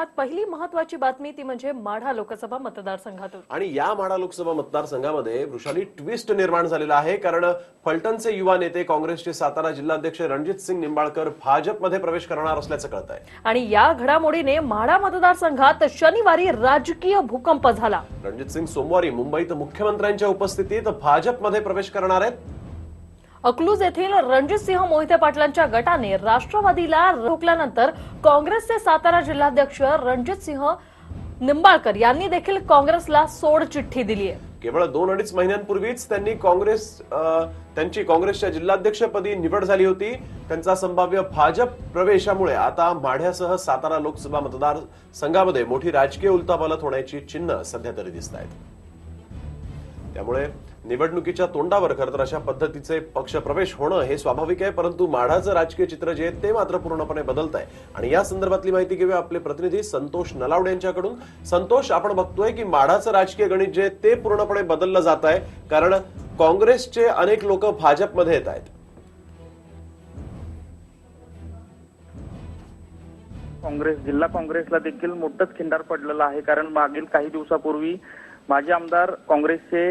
अर्थात पहिली महत्वाची बातमी ती म्हणजे माढा लोकसभा मतदारसंघातून. आणि या माढा लोकसभा मतदारसंघामध्ये वृषाली ट्विस्ट निर्माण झालेला आहे कारण फलटणचे युवा नेते काँग्रेसचे सातारा जिल्हाध्यक्ष रणजित सिंग निंबाळकर भाजपमध्ये प्रवेश करणार असल्याचं कळत आहे आणि या घडामोडीने माढा मतदारसंघात शनिवारी राजकीय भूकंप झाला. रणजित सिंग सोमवारी मुंबईत मुख्यमंत्र्यांच्या उपस्थितीत भाजपमध्ये प्रवेश करणार आहेत. अकलूज येथील रणजितसिंह मोहिते पाटलांच्या गटाने राष्ट्रवादीला रोखल्यानंतर काँग्रेसचे सातारा जिल्हाध्यक्ष रणजितसिंह निंबाळकर यांनी देखील काँग्रेसला सोड चिठ्ठी दिली आहे. केवळ दोन अडीच महिन्यांपूर्वीच त्यांनी काँग्रेस त्यांची काँग्रेसच्या जिल्हाध्यक्षपदी निवड झाली होती. त्यांचा संभाव्य भाजप प्रवेशामुळे आता माढ्यासह सातारा लोकसभा मतदारसंघामध्ये मोठी राजकीय उलथापालथ होण्याची चिन्ह सध्या तरी दिसत आहेत त्यामुळे निवडणुकीच्या तोंडावर खरं तर अशा पद्धतीचे पक्ष प्रवेश होणं हे स्वाभाविक आहे परंतु माढाचं राजकीय चित्र जे आहे ते मात्र पूर्णपणे बदलत आहे. आणि या संदर्भातली माहिती घेऊया आपले प्रतिनिधी संतोष नलावडे यांच्याकडून. संतोष आपण बघतोय की माढाचं राजकीय गणित जे ते पूर्णपणे बदललं जात आहे कारण काँग्रेसचे अनेक लोक भाजपमध्ये येत आहेत. काँग्रेस जिल्हा काँग्रेसला देखील मोठंच खिंडार पडलेलं आहे कारण मागील काही दिवसापूर्वी माजी आमदार काँग्रेसचे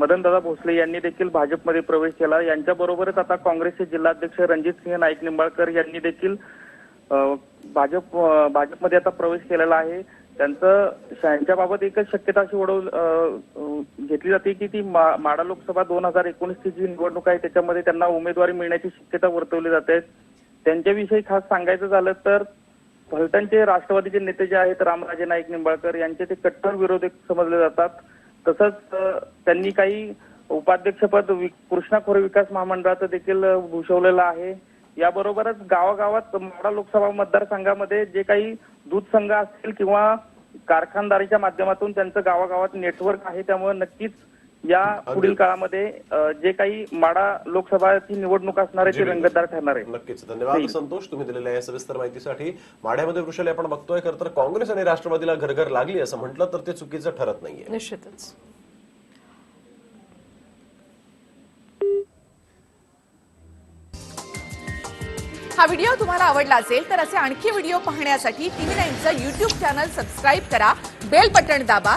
मदनदादा भोसले यांनी देखील भाजपमध्ये प्रवेश केला. यांच्याबरोबरच आता काँग्रेसचे जिल्हाध्यक्ष रणजित सिंह नाईक निंबाळकर यांनी देखील भाजप भाजपमध्ये आता प्रवेश केलेला आहे. त्यांचं यांच्याबाबत एकच शक्यता अशी ओढव घेतली जाते की ती मा- माडा लोकसभा दोन हजार एकोणीसची जी निवडणूक आहे त्याच्यामध्ये त्यांना उमेदवारी मिळण्याची शक्यता वर्तवली जाते. त्यांच्याविषयी खास सांगायचं झालं तर फलटणचे राष्ट्रवादीचे नेते जे आहेत रामराजे नाईक निंबाळकर यांचे ते कट्टर विरोधक समजले जातात. तसंच त्यांनी काही उपाध्यक्षपद कृष्णा खोरे विकास महामंडळाचं देखील भूषवलेलं आहे. याबरोबरच गावागावात माढा लोकसभा मतदारसंघामध्ये जे काही दूध संघ असतील किंवा कारखानदारीच्या माध्यमातून त्यांचं गावागावात नेटवर्क आहे त्यामुळे नक्कीच या पुढील काळामध्ये जे काही माढा लोकसभाची निवडणूक असणार आहे ती रंगतदार ठरणार आहे. नक्कीच. धन्यवाद. संतोष तुम्ही दिलेल्या या सविस्तर माहितीसाठी माढ्यामध्ये वृषाली आपण बघतोय खरं तर काँग्रेस आणि राष्ट्रवादीला घरघर लागली असं म्हटलं तर ते चुकीचं ठरत नाहीये. निश्चितच. हा व्हिडिओ तुम्हाला आवडला असेल तर असे आणखी व्हिडिओ पाहण्यासाठी टीव्ही नाईनचं युट्यूब चॅनल सबस्क्राईब करा बेल बटण दाबा